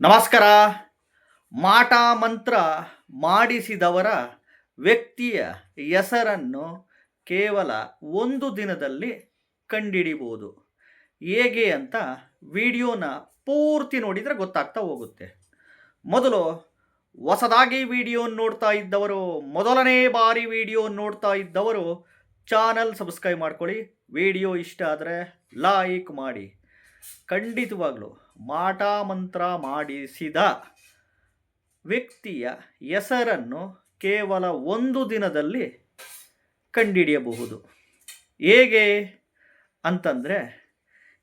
ನಮಸ್ಕಾರ. ಮಾಟ ಮಂತ್ರ ಮಾಡಿಸಿದವರ ವ್ಯಕ್ತಿಯ ಹೆಸರನ್ನು ಕೇವಲ ಒಂದು ದಿನದಲ್ಲಿ ಕಂಡಿಡಿಬೋದು. ಹೇಗೆ ಅಂತ ವಿಡಿಯೋನ ಪೂರ್ತಿ ನೋಡಿದರೆ ಗೊತ್ತಾಗ್ತಾ ಹೋಗುತ್ತೆ. ಮೊದಲು ಹೊಸದಾಗಿ ವಿಡಿಯೋ ನೋಡ್ತಾ ಇದ್ದವರು, ಮೊದಲನೇ ಬಾರಿ ವಿಡಿಯೋ ನೋಡ್ತಾ ಇದ್ದವರು ಚಾನಲ್ ಸಬ್ಸ್ಕ್ರೈಬ್ ಮಾಡ್ಕೊಳ್ಳಿ. ವಿಡಿಯೋ ಇಷ್ಟ ಆದರೆ ಲೈಕ್ ಮಾಡಿ. ಖಂಡಿತವಾಗ್ಲೂ ಮಾಟ ಮಂತ್ರ ಮಾಡಿಸಿದ ವ್ಯಕ್ತಿಯ ಹೆಸರನ್ನು ಕೇವಲ ಒಂದು ದಿನದಲ್ಲಿ ಕಂಡಿಡಿಯಬಹುದು. ಹೇಗೆ ಅಂತಂದರೆ,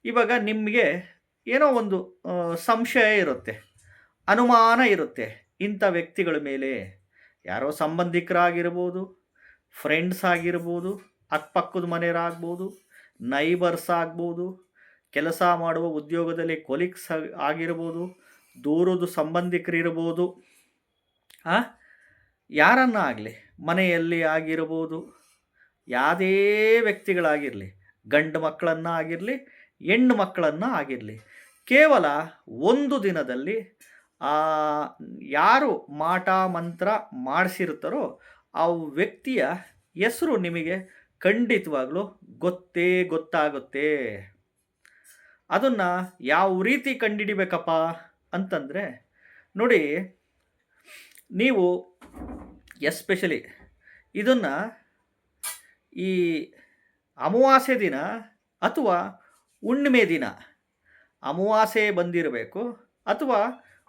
ಇವಾಗ ನಿಮಗೆ ಏನೋ ಒಂದು ಸಂಶಯ ಇರುತ್ತೆ, ಅನುಮಾನ ಇರುತ್ತೆ ಇಂಥ ವ್ಯಕ್ತಿಗಳ ಮೇಲೆ. ಯಾರೋ ಸಂಬಂಧಿಕರಾಗಿರ್ಬೋದು ಫ್ರೆಂಡ್ಸ್ ಆಗಿರ್ಬೋದು, ಅಕ್ಕಪಕ್ಕದ ಮನೆಯವರಾಗ್ಬೋದು ನೈಬರ್ಸ್ ಆಗ್ಬೋದು ಕೆಲಸ ಮಾಡುವ ಉದ್ಯೋಗದಲ್ಲಿ ಕೊಲಿಕ್ಸ್ ಆಗಿರ್ಬೋದು, ದೂರದ ಸಂಬಂಧಿಕರಿರ್ಬೋದು ಆ? ಯಾರನ್ನ ಆಗಲಿ, ಮನೆಯಲ್ಲಿ ಆಗಿರ್ಬೋದು, ಯಾವುದೇ ವ್ಯಕ್ತಿಗಳಾಗಿರಲಿ, ಗಂಡು ಮಕ್ಕಳನ್ನು ಆಗಿರಲಿ, ಹೆಣ್ಣು ಮಕ್ಕಳನ್ನು ಆಗಿರಲಿ, ಕೇವಲ ಒಂದು ದಿನದಲ್ಲಿ ಯಾರು ಮಾಟ ಮಂತ್ರ ಮಾಡಿಸಿರ್ತಾರೋ, ಆ ವ್ಯಕ್ತಿಯ ಹೆಸರು ನಿಮಗೆ ಖಂಡಿತವಾಗ್ಲೂ ಗೊತ್ತೇ ಗೊತ್ತಾಗುತ್ತೆ. ಅದನ್ನು ಯಾವ ರೀತಿ ಕಂಡಿಡಿಬೇಕಪ್ಪ ಅಂತಂದರೆ, ನೋಡಿ, ನೀವು ಎಸ್ಪೆಷಲಿ ಇದನ್ನು ಈ ಅಮಾವಾಸ್ಯೆ ದಿನ ಅಥವಾ ಹುಣ್ಣಿಮೆ ದಿನ, ಅಮಾವಾಸ್ಯೆ ಬಂದಿರಬೇಕು ಅಥವಾ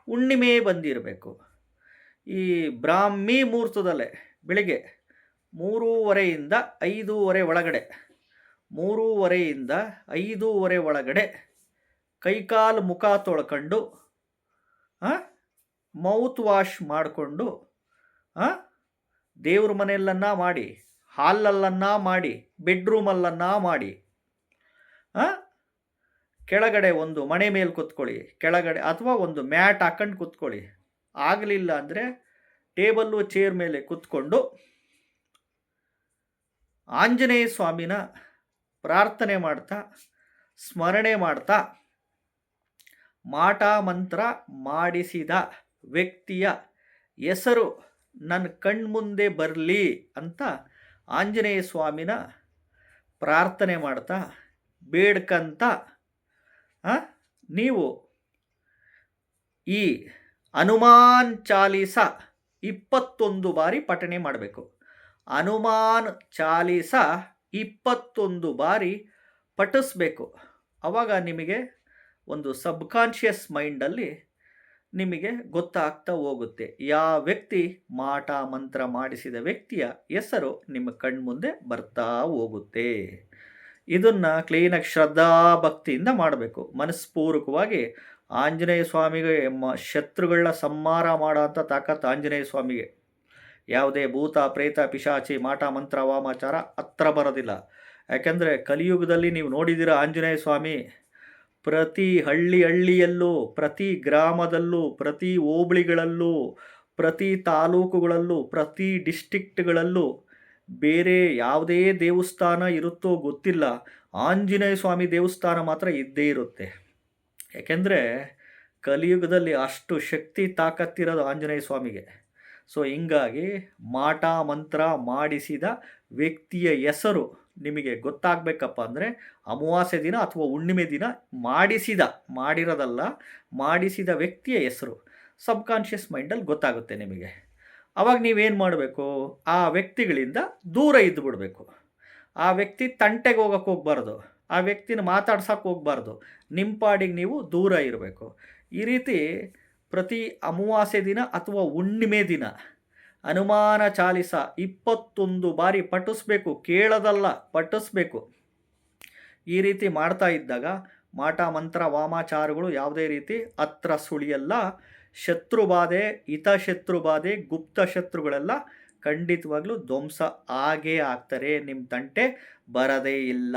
ಹುಣ್ಣಿಮೆ ಬಂದಿರಬೇಕು. ಈ ಬ್ರಾಹ್ಮಿ ಮುಹೂರ್ತದಲ್ಲೇ ಬೆಳಿಗ್ಗೆ ಮೂರೂವರೆಯಿಂದ ಐದೂವರೆ ಒಳಗಡೆ, ಮೂರೂವರೆಯಿಂದ ಐದೂವರೆ ಒಳಗಡೆ ಕೈಕಾಲು ಮುಖ ತೊಳ್ಕೊಂಡು ಮೌತ್ ವಾಶ್ ಮಾಡಿಕೊಂಡು ದೇವ್ರ ಮನೆಯಲ್ಲನ್ನ ಮಾಡಿ ಹಾಲಲ್ಲನ್ನ ಮಾಡಿ ಬೆಡ್ರೂಮಲ್ಲನ್ನ ಮಾಡಿ ಕೆಳಗಡೆ ಒಂದು ಮಣೆ ಮೇಲೆ ಕೂತ್ಕೊಳ್ಳಿ, ಕೆಳಗಡೆ ಅಥವಾ ಒಂದು ಮ್ಯಾಟ್ ಹಾಕೊಂಡು ಕೂತ್ಕೊಳ್ಳಿ. ಆಗಲಿಲ್ಲ ಅಂದರೆ ಟೇಬಲ್ಲು, ಚೇರ್ ಮೇಲೆ ಕೂತ್ಕೊಂಡು ಆಂಜನೇಯ ಸ್ವಾಮಿನ ಪ್ರಾರ್ಥನೆ ಮಾಡ್ತಾ, ಸ್ಮರಣೆ ಮಾಡ್ತಾ ಮಾಟ ಮಂತ್ರ ಮಾಡಿಸಿದ ವ್ಯಕ್ತಿಯ ಹೆಸರು ನನ್ನ ಕಣ್ಮುಂದೆ ಬರಲಿ ಅಂತ ಆಂಜನೇಯ ಸ್ವಾಮಿನ ಪ್ರಾರ್ಥನೆ ಮಾಡ್ತಾ ಬೇಡ್ಕಂತ ನೀವು ಈ ಹನುಮಾನ್ ಚಾಲೀಸ ಇಪ್ಪತ್ತೊಂದು ಬಾರಿ ಪಠಣೆ ಮಾಡಬೇಕು. ಹನುಮಾನ್ ಚಾಲೀಸ ಇಪ್ಪತ್ತೊಂದು ಬಾರಿ ಪಠಿಸ್ಬೇಕು. ಅವಾಗ ನಿಮಗೆ ಒಂದು ಸಬ್ಕಾನ್ಷಿಯಸ್ ಮೈಂಡಲ್ಲಿ ನಿಮಗೆ ಗೊತ್ತಾಗ್ತಾ ಹೋಗುತ್ತೆ. ಯಾವ ವ್ಯಕ್ತಿ ಮಾಟ ಮಂತ್ರ ಮಾಡಿಸಿದ ವ್ಯಕ್ತಿಯ ಹೆಸರು ನಿಮ್ಮ ಕಣ್ಮುಂದೆ ಬರ್ತಾ ಹೋಗುತ್ತೆ. ಇದನ್ನು ಕ್ಲೀನಾಗಿ ಶ್ರದ್ಧಾ ಭಕ್ತಿಯಿಂದ ಮಾಡಬೇಕು. ಮನಸ್ಪೂರ್ವಕವಾಗಿ ಆಂಜನೇಯ ಸ್ವಾಮಿಗೆ ಮ ಶತ್ರುಗಳನ್ನ ಸಂಹಾರ ಮಾಡೋಂಥ ತಾಕತ್ತು ಆಂಜನೇಯ ಸ್ವಾಮಿಗೆ. ಯಾವುದೇ ಭೂತ, ಪ್ರೇತ, ಪಿಶಾಚಿ, ಮಾಟ, ಮಂತ್ರ, ವಾಮಾಚಾರ ಹತ್ರ ಬರೋದಿಲ್ಲ. ಯಾಕೆಂದರೆ ಕಲಿಯುಗದಲ್ಲಿ ನೀವು ನೋಡಿದ್ದೀರ ಆಂಜನೇಯ ಸ್ವಾಮಿ ಪ್ರತಿ ಹಳ್ಳಿ ಹಳ್ಳಿಯಲ್ಲೂ, ಪ್ರತಿ ಗ್ರಾಮದಲ್ಲೂ, ಪ್ರತಿ ಹೋಬಳಿಗಳಲ್ಲೂ, ಪ್ರತಿ ತಾಲೂಕುಗಳಲ್ಲೂ, ಪ್ರತಿ ಡಿಸ್ಟಿಕ್ಟ್ಗಳಲ್ಲೂ ಬೇರೆ ಯಾವುದೇ ದೇವಸ್ಥಾನ ಇರುತ್ತೋ ಗೊತ್ತಿಲ್ಲ. ಆಂಜನೇಯ ಸ್ವಾಮಿ ದೇವಸ್ಥಾನ ಮಾತ್ರ ಇದ್ದೇ ಇರುತ್ತೆ. ಯಾಕೆಂದರೆ ಕಲಿಯುಗದಲ್ಲಿ ಅಷ್ಟು ಶಕ್ತಿ, ತಾಕತ್ತಿರೋದು ಆಂಜನೇಯ ಸ್ವಾಮಿಗೆ. ಸೊ ಹಿಂಗಾಗಿ ಮಾಟ ಮಂತ್ರ ಮಾಡಿಸಿದ ವ್ಯಕ್ತಿಯ ಹೆಸರು ನಿಮಗೆ ಗೊತ್ತಾಗಬೇಕಪ್ಪ ಅಂದರೆ ಅಮಾವಾಸ್ಯೆ ದಿನ ಅಥವಾ ಹುಣ್ಣಿಮೆ ದಿನ ಮಾಡಿಸಿದ, ಮಾಡಿರೋದಲ್ಲ, ಮಾಡಿಸಿದ ವ್ಯಕ್ತಿಯ ಹೆಸರು. ಸಬ್ಕಾನ್ಷಿಯಸ್ ಮೈಂಡಲ್ಲಿ ಗೊತ್ತಾಗುತ್ತೆ ನಿಮಗೆ. ಅವಾಗ ನೀವೇನು ಮಾಡಬೇಕು? ಆ ವ್ಯಕ್ತಿಗಳಿಂದ ದೂರ ಇದ್ದು ಬಿಡಬೇಕು ಆ ವ್ಯಕ್ತಿ ತಂಟೆಗೆ ಹೋಗೋಕ್ಕೆ ಹೋಗ್ಬಾರ್ದು. ಆ ವ್ಯಕ್ತಿನ ಮಾತಾಡ್ಸೋಕೆ ಹೋಗ್ಬಾರ್ದು. ನಿಮ್ಮ ಪಾಡಿಗೆ ನೀವು ದೂರ ಇರಬೇಕು. ಈ ರೀತಿ ಪ್ರತಿ ಅಮಾವಾಸ್ಯೆ ದಿನ ಅಥವಾ ಹುಣ್ಣಿಮೆ ದಿನ. ಅನುಮಾನ ಚಾಲಿಸ ಇಪ್ಪತ್ತೊಂದು ಬಾರಿ ಪಠಿಸ್ಬೇಕು, ಕೇಳೋದಲ್ಲ, ಪಠಿಸ್ಬೇಕು. ಈ ರೀತಿ ಮಾಡ್ತಾ ಇದ್ದಾಗ ಮಾಟ, ಮಂತ್ರ, ವಾಮಾಚಾರಗಳು ಯಾವುದೇ ರೀತಿ ಹತ್ರ ಸುಳಿಯಲ್ಲ. ಶತ್ರು ಬಾಧೆ ಗುಪ್ತ ಶತ್ರುಗಳೆಲ್ಲ ಖಂಡಿತವಾಗ್ಲೂ ಧ್ವಂಸ ಆಗೇ ಆಗ್ತಾರೆ. ನಿಮ್ಮ ತಂಟೆ ಬರದೇ ಇಲ್ಲ.